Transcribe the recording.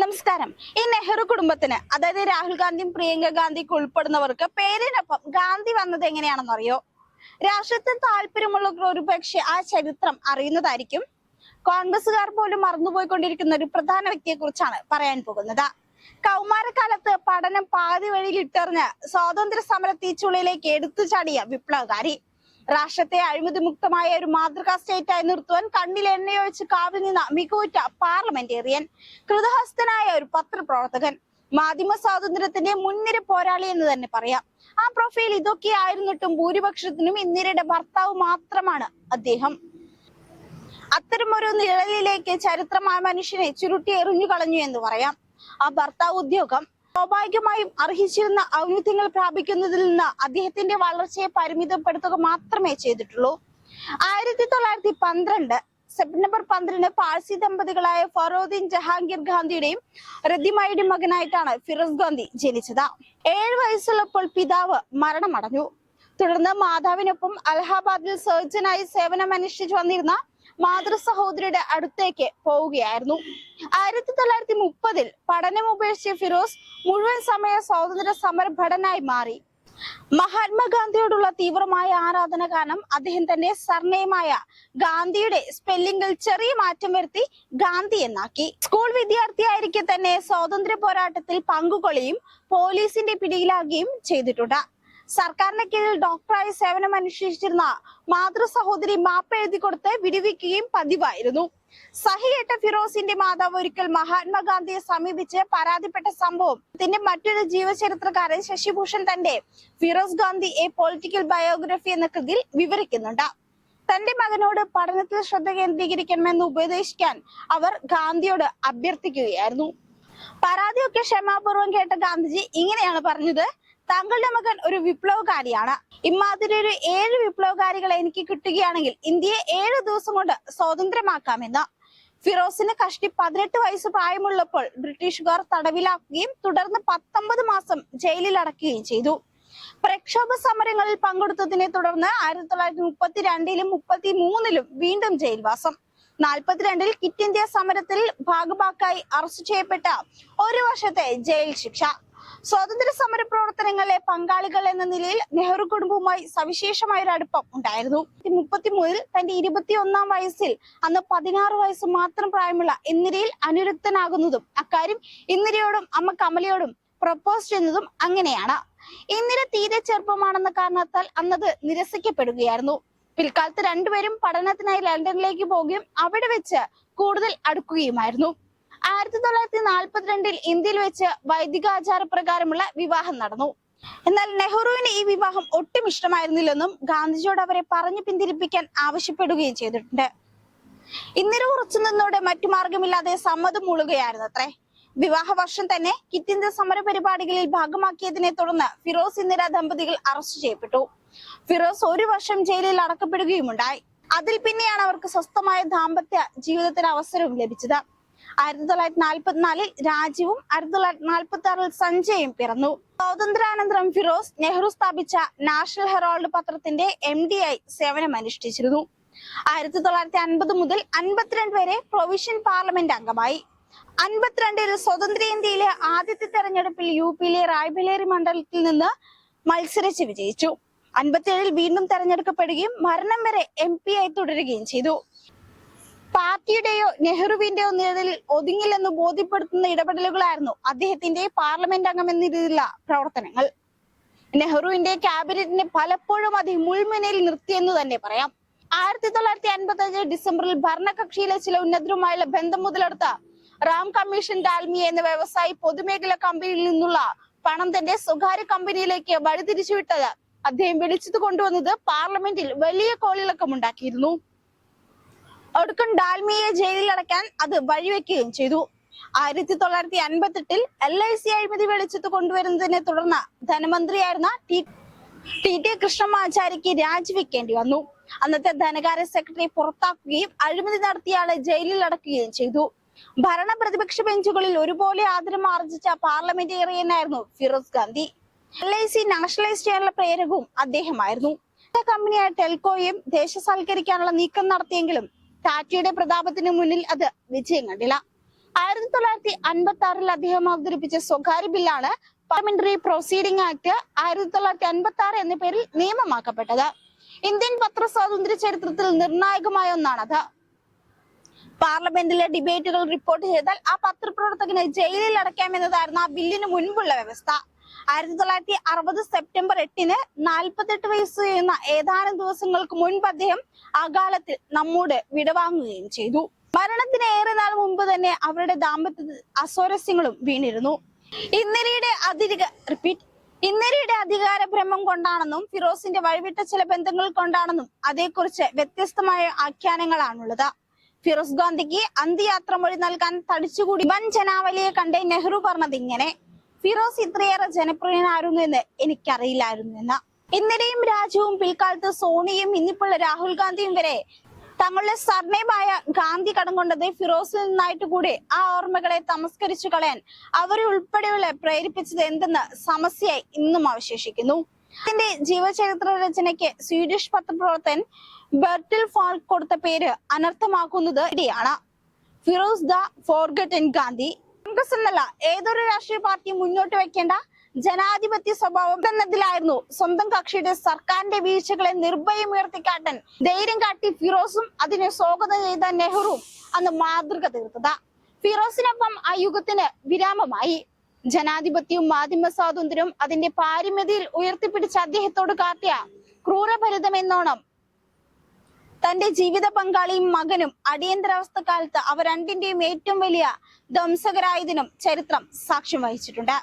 നമസ്കാരം. ഈ നെഹ്റു കുടുംബത്തിന് അതായത് രാഹുൽ ഗാന്ധിയും പ്രിയങ്ക ഗാന്ധിക്ക് ഉൾപ്പെടുന്നവർക്ക് പേരിനൊപ്പം ഗാന്ധി വന്നത് എങ്ങനെയാണെന്ന് അറിയോ രാഷ്ട്രത്തിൽ ഒരു ഒരുപക്ഷെ ആ ചരിത്രം അറിയുന്നതായിരിക്കും. കോൺഗ്രസുകാർ പോലും മറന്നുപോയിക്കൊണ്ടിരിക്കുന്ന ഒരു പ്രധാന വ്യക്തിയെ കുറിച്ചാണ് പറയാൻ പോകുന്നത്. കൗമാരക്കാലത്ത് പഠനം പാതി വഴിയിൽ ഇട്ടെറിഞ്ഞ് സ്വാതന്ത്ര്യ സമര തീച്ചുള്ളിലേക്ക് എടുത്തു ചാടിയ വിപ്ലവകാരി രാഷ്ട്രത്തെ അഴിമതി മുക്തമായ ഒരു മാതൃകാ സ്റ്റേറ്റായി നിർത്തുവാൻ കണ്ണിൽ എണ്ണയൊഴിച്ച് കാവിൽ നിന്ന മികവുറ്റ പാർലമെന്റേറിയൻ കൃതഹസ്തനായ ഒരു പത്രപ്രവർത്തകൻ മാധ്യമ സ്വാതന്ത്ര്യത്തിന്റെ മുൻനിര പോരാളി എന്ന് തന്നെ പറയാം. ആ പ്രൊഫൈൽ ഇതൊക്കെ ആയിരുന്നിട്ടും ഭൂരിപക്ഷത്തിനും ഇന്ദിരയുടെ ഭർത്താവ് മാത്രമാണ് അദ്ദേഹം. അത്തരമൊരു നിഴലിലേക്ക് ചരിത്രം ആ മനുഷ്യനെ ചുരുട്ടി എറിഞ്ഞു കളഞ്ഞു എന്ന് പറയാം. ആ ഭർത്താവ് ഉദ്യോഗം സ്വാഭാവികമായും അർഹിച്ചിരുന്ന ഔന്നിത്യങ്ങൾ പ്രാപിക്കുന്നതിൽ നിന്ന് അദ്ദേഹത്തിന്റെ വളർച്ചയെ പരിമിതപ്പെടുത്തുക മാത്രമേ ചെയ്തിട്ടുള്ളൂ. ആയിരത്തി തൊള്ളായിരത്തി പന്ത്രണ്ട് സെപ്റ്റംബർ പന്ത്രണ്ട് പാഴ്സി ദമ്പതികളായ ഫറോദ്ദീൻ ജഹാംഗീർ ഗാന്ധിയുടെയും റദ്ദിമയുടെയും മകനായിട്ടാണ് ഫിറോസ് ഗാന്ധി ജനിച്ചത്. ഏഴ് വയസ്സുള്ളപ്പോൾ പിതാവ് മരണമടഞ്ഞു. തുടർന്ന് മാതാവിനൊപ്പം അലഹാബാദിൽ സർജനായി സേവനമനുഷ്ഠിച്ചു വന്നിരുന്ന മാതൃ സഹോദരിയുടെ അടുത്തേക്ക് പോവുകയായിരുന്നു. ആയിരത്തി തൊള്ളായിരത്തി മുപ്പതിൽ പഠനം ഉപേക്ഷിച്ച ഫിറോസ് മുഴുവൻ സമയ സ്വാതന്ത്ര്യ സമരഭടനായി മാറി. മഹാത്മാഗാന്ധിയോടുള്ള തീവ്രമായ ആരാധന കാരണം അദ്ദേഹം തന്റെ സർനെയിമായ ഗാന്ധിയുടെ സ്പെല്ലിംഗിൽ ചെറിയ മാറ്റം വരുത്തി ഗാന്ധി എന്നാക്കി. സ്കൂൾ വിദ്യാർത്ഥിയായിരിക്കെ തന്നെ സ്വാതന്ത്ര്യ പോരാട്ടത്തിൽ പങ്കുകൊള്ളുകയും പോലീസിന്റെ പിടിയിലാകുകയും ചെയ്തിട്ടുണ്ട്. സർക്കാരിന് കീഴിൽ ഡോക്ടറായി സേവനം അനുഷ്ഠിച്ചിരുന്ന മാതൃ സഹോദരി മാപ്പ് എഴുതി കൊടുത്ത് വിടുവിക്കുകയും പതിവായിരുന്നു. സഹിയേട്ട ഫിറോസിന്റെ മാതാവ് ഒരിക്കൽ മഹാത്മാഗാന്ധിയെ സമീപിച്ച് പരാതിപ്പെട്ട സംഭവം ഇതിന്റെ മറ്റൊരു ജീവചരിത്രകാരൻ ശശിഭൂഷൺ തന്റെ Feroze Gandhi a political biography എന്ന കൃതിയിൽ വിവരിക്കുന്നുണ്ട്. തന്റെ മകനോട് പഠനത്തിൽ ശ്രദ്ധ കേന്ദ്രീകരിക്കണമെന്ന് ഉപദേശിക്കാൻ അവർ ഗാന്ധിയോട് അഭ്യർത്ഥിക്കുകയായിരുന്നു. പരാതിയൊക്കെ ക്ഷമാപൂർവം കേട്ട ഗാന്ധിജി ഇങ്ങനെയാണ് പറഞ്ഞത്. താങ്കളുടെ മകൻ ഒരു വിപ്ലവകാരിയാണ്. ഇമാതിരി ഒരു ഏഴ് വിപ്ലവകാരികളെ എനിക്ക് കിട്ടുകയാണെങ്കിൽ ഇന്ത്യയെ ഏഴ് ദിവസം കൊണ്ട് സ്വതന്ത്രമാക്കാമെന്ന് ഫിറോസിന് കഷ്ടി പതിനെട്ട് വയസ്സ് പ്രായമുള്ളപ്പോൾ ബ്രിട്ടീഷുകാർ തടവിലാക്കുകയും തുടർന്ന് പത്തൊമ്പത് മാസം ജയിലിൽ അടക്കുകയും ചെയ്തു. പ്രക്ഷോഭ സമരങ്ങളിൽ പങ്കെടുത്തതിനെ തുടർന്ന് ആയിരത്തി തൊള്ളായിരത്തി മുപ്പത്തി രണ്ടിലും മുപ്പത്തി മൂന്നിലും വീണ്ടും ജയിൽവാസം. നാൽപ്പത്തിരണ്ടിൽ കിറ്റ് ഇന്ത്യ സമരത്തിൽ ഭാഗഭാക്കായി അറസ്റ്റ് ചെയ്യപ്പെട്ട ഒരു വർഷത്തെ ജയിൽ ശിക്ഷ. സ്വാതന്ത്ര്യ സമര പ്രവർത്തനങ്ങളിലെ പങ്കാളികൾ എന്ന നിലയിൽ നെഹ്റു കുടുംബവുമായി സവിശേഷമായ ഒരു അടുപ്പം ഉണ്ടായിരുന്നു. മുപ്പത്തിമൂന്നിൽ തന്റെ ഇരുപത്തി ഒന്നാം വയസ്സിൽ അന്ന് പതിനാറ് വയസ്സ് മാത്രം പ്രായമുള്ള ഇന്ദിരയിൽ അനുരക്തനാകുന്നതും അക്കാര്യം ഇന്ദിരയോടും അമ്മ കമലയോടും പ്രപ്പോസ് ചെയ്യുന്നതും അങ്ങനെയാണ്. ഇന്ദിര തീരെ ചെറുപ്പമാണെന്ന കാരണത്താൽ അന്നത് നിരസിക്കപ്പെടുകയായിരുന്നു. പിൽക്കാലത്ത് രണ്ടുപേരും പഠനത്തിനായി ലണ്ടനിലേക്ക് പോവുകയും അവിടെ വെച്ച് കൂടുതൽ അടുക്കുകയുമായിരുന്നു. ആയിരത്തി തൊള്ളായിരത്തി നാൽപ്പത്തിരണ്ടിൽ ഇന്ത്യയിൽ വെച്ച് വൈദികാചാര പ്രകാരമുള്ള വിവാഹം നടന്നു. എന്നാൽ നെഹ്റുവിന് ഈ വിവാഹം ഒട്ടും ഇഷ്ടമായിരുന്നില്ലെന്നും ഗാന്ധിജിയോട് അവരെ പറഞ്ഞു പിന്തിരിപ്പിക്കാൻ ആവശ്യപ്പെടുകയും ചെയ്തിട്ടുണ്ട്. ഇന്ദിര ഉറച്ചു നിന്നോടെ മറ്റു മാർഗമില്ലാതെ സമ്മതം മൂളുകയായിരുന്നു അത്രേ വിവാഹ വർഷം തന്നെ കിറ്റ് ഇന്ത്യ സമര പരിപാടികളിൽ ഭാഗമാക്കിയതിനെ തുടർന്ന് ഫിറോസ് ഇന്ദിര ദമ്പതികൾ അറസ്റ്റ് ചെയ്യപ്പെട്ടു. ഫിറോസ് ഒരു വർഷം ജയിലിൽ അടക്കപ്പെടുകയുമുണ്ടായി. അതിൽ പിന്നെയാണ് അവർക്ക് സ്വസ്ഥമായ ദാമ്പത്യ ജീവിതത്തിന് അവസരവും ലഭിച്ചത്. ആയിരത്തി തൊള്ളായിരത്തി നാല്പത്തിനാലിൽ രാജീവും ആയിരത്തി തൊള്ളായിരത്തി നാൽപ്പത്തി ആറിൽ സഞ്ജയും പിറന്നു. സ്വാതന്ത്ര്യാനന്തരം ഫിറോസ് നെഹ്റു സ്ഥാപിച്ച നാഷണൽ ഹെറാൾഡ് പത്രത്തിന്റെ എം ഡി ആയി സേവനമനുഷ്ഠിച്ചിരുന്നു. ആയിരത്തി തൊള്ളായിരത്തി അൻപത് മുതൽ അൻപത്തിരണ്ട് വരെ പ്രൊവിഷ്യൻ പാർലമെന്റ് അംഗമായി. അൻപത്തിരണ്ടിൽ സ്വതന്ത്ര ഇന്ത്യയിലെ ആദ്യത്തെ തെരഞ്ഞെടുപ്പിൽ യു പിയിലെ റായ്ബലേറി മണ്ഡലത്തിൽ നിന്ന് മത്സരിച്ച് വിജയിച്ചു. അൻപത്തിയേഴിൽ വീണ്ടും തെരഞ്ഞെടുക്കപ്പെടുകയും മരണം വരെ എം പി ആയി തുടരുകയും ചെയ്തു. പാർട്ടിയുടെയോ നെഹ്റുവിന്റെയോ നിഴലിൽ ഒതുങ്ങില്ലെന്ന് ബോധ്യപ്പെടുത്തുന്ന ഇടപെടലുകളായിരുന്നു അദ്ദേഹത്തിന്റെ പാർലമെന്റ് അംഗം എന്ന രീതിയിലുള്ള പ്രവർത്തനങ്ങൾ. നെഹ്റുവിന്റെ ക്യാബിനറ്റിനെ പലപ്പോഴും അദ്ദേഹം മുൾമുനയിൽ നിർത്തിയെന്ന് തന്നെ പറയാം. ആയിരത്തി തൊള്ളായിരത്തി അൻപത്തി അഞ്ച് ഡിസംബറിൽ ഭരണകക്ഷിയിലെ ചില ഉന്നതരുമായുള്ള ബന്ധം മുതലെടുത്ത റാം കമ്മീഷൻ ഡാൽമി എന്ന വ്യവസായി പൊതുമേഖല കമ്പനിയിൽ നിന്നുള്ള പണം തന്റെ സ്വകാര്യ കമ്പനിയിലേക്ക് വഴിതിരിച്ചുവിട്ടത് അദ്ദേഹം വിളിച്ചത് കൊണ്ടുവന്നത് പാർലമെന്റിൽ വലിയ കോളിളക്കം ഉണ്ടാക്കിയിരുന്നു. ഒടുക്കം ഡാൽമിയെ ജയിലിൽ അടയ്ക്കാൻ അത് വഴിവെക്കുകയും ചെയ്തു. ആയിരത്തി തൊള്ളായിരത്തി അൻപത്തെട്ടിൽ എൽ ഐ സി അഴിമതി വെളിച്ചത്ത് കൊണ്ടുവരുന്നതിനെ തുടർന്ന് ധനമന്ത്രിയായിരുന്ന ടി ടി ടി കൃഷ്ണമാചാരിക്ക് രാജിവെക്കേണ്ടി വന്നു. അന്നത്തെ ധനകാര്യ സെക്രട്ടറി പുറത്താക്കുകയും അഴിമതി നടത്തിയയാളെ ജയിലിൽ അടക്കുകയും ചെയ്തു. ഭരണ പ്രതിപക്ഷ ബെഞ്ചുകളിൽ ഒരുപോലെ ആദരം ആർജിച്ച പാർലമെന്റേറിയനായിരുന്നു Feroze Gandhi. L I C nationalise ചെയ്യാനുള്ള പ്രേരകവും അദ്ദേഹമായിരുന്നു. കമ്പനിയായ ടെൽക്കോയും ദേശസാൽക്കരിക്കാനുള്ള നീക്കം നടത്തിയെങ്കിലും ടാറ്റയുടെ പ്രതാപത്തിന് മുന്നിൽ അത് വിജയം കണ്ടില്ല. ആയിരത്തി തൊള്ളായിരത്തി അൻപത്തി ആറിൽ അദ്ദേഹം അവതരിപ്പിച്ച സ്വകാര്യ ബില്ലാണ് പാർലമെന്ററി പ്രൊസീഡിംഗ് ആക്ട് ആയിരത്തി തൊള്ളായിരത്തി അൻപത്തി ആറ് എന്ന പേരിൽ നിയമമാക്കപ്പെട്ടത്. ഇന്ത്യൻ പത്രസ്വാതന്ത്ര്യ ചരിത്രത്തിൽ നിർണായകമായ ഒന്നാണത്. പാർലമെന്റിലെ ഡിബേറ്റുകൾ റിപ്പോർട്ട് ചെയ്താൽ ആ പത്രപ്രവർത്തകനെ ജയിലിൽ അടയ്ക്കാമെന്നതായിരുന്നു ആ ബില്ലിന് മുൻപുള്ള വ്യവസ്ഥ. ആയിരത്തി തൊള്ളായിരത്തി അറുപത് സെപ്റ്റംബർ എട്ടിന് നാൽപ്പത്തെട്ട് വയസ്സ് ചെയ്യുന്ന ഏതാനും ദിവസങ്ങൾക്ക് മുൻപ് അദ്ദേഹം അകാലത്തിൽ നമ്മോട് വിടവാങ്ങുകയും ചെയ്തു. മരണത്തിന് ഏറെ നാൾ മുമ്പ് തന്നെ അവരുടെ ദാമ്പത്യ അസ്വാരസ്യങ്ങളും വീണിരുന്നു. ഇന്ദിരയുടെ അതിരുക റിപ്പീറ്റ് ഇന്ദിരയുടെ അധികാര ഭ്രമം കൊണ്ടാണെന്നും ഫിറോസിന്റെ വഴിവിട്ട ചില ബന്ധങ്ങൾ കൊണ്ടാണെന്നും അതേക്കുറിച്ച് വ്യത്യസ്തമായ ആഖ്യാനങ്ങളാണുള്ളത്. ഫിറോസ് ഗാന്ധിക്ക് അന്ത്യയാത്ര മൊഴി നൽകാൻ തടിച്ചുകൂടി വൻ ജനാവലിയെ കണ്ട് നെഹ്റു പറഞ്ഞത് ഇങ്ങനെ ഫിറോസ് ഇത്രയേറെ ജനപ്രിയനായിരുന്നു എന്ന് എനിക്കറിയില്ലായിരുന്നു എന്ന്. ഇന്ദിരയും രാജുവും പിൽക്കാലത്ത് സോണിയും ഇന്നിപ്പോൾ രാഹുൽ ഗാന്ധിയും വരെ തങ്ങളുടെ സർണയമായ ഗാന്ധി കടം കൊണ്ടത് ഫിറോസിൽ നിന്നായിട്ട് കൂടി ആ ഓർമ്മകളെ തമസ്കരിച്ചു കളയാൻ അവരെ ഉൾപ്പെടെയുള്ള പ്രേരിപ്പിച്ചത് എന്തെന്ന് സമസ്യയായി ഇന്നും അവശേഷിക്കുന്നു. ഇതിന്റെ ജീവചരിത്ര രചനയ്ക്ക് സ്വീഡിഷ് പത്രപ്രവർത്തൻ ബെർട്ടിൽ ഫോൾ കൊടുത്ത പേര് അനർത്ഥമാക്കുന്നത് ഇടിയാണ്. ഫിറോസ് ദ ഫോർഗട്ടൻ ഗാന്ധി കോൺഗ്രസ് എന്നല്ല ഏതൊരു രാഷ്ട്രീയ പാർട്ടിയും മുന്നോട്ട് വെക്കേണ്ട ജനാധിപത്യ സ്വഭാവം എന്നതിലായിരുന്നു സ്വന്തം കക്ഷിയുടെ സർക്കാരിന്റെ വീഴ്ചകളെ നിർഭയം ഉയർത്തിക്കാട്ടാൻ. ധൈര്യം കാട്ടി ഫിറോസും അതിനെ സ്വാഗതം ചെയ്ത നെഹ്റുവും അന്ന് മാതൃക തീർത്തത്. ഫിറോസിനൊപ്പം ആ യുഗത്തിന് വിരാമമായി. ജനാധിപത്യവും മാധ്യമ സ്വാതന്ത്ര്യവും അതിന്റെ പാരമ്യതയിൽ ഉയർത്തിപ്പിടിച്ച അദ്ദേഹത്തോട് കാട്ടിയ ക്രൂരഭരിതം എന്നോണം തന്റെ ജീവിത പങ്കാളിയും മകനും അടിയന്തരാവസ്ഥ കാലത്ത് അവ രണ്ടിന്റെയും ഏറ്റവും വലിയ ധ്വംസകരായതിനും ചരിത്രം സാക്ഷ്യം വഹിച്ചിട്ടുണ്ട്.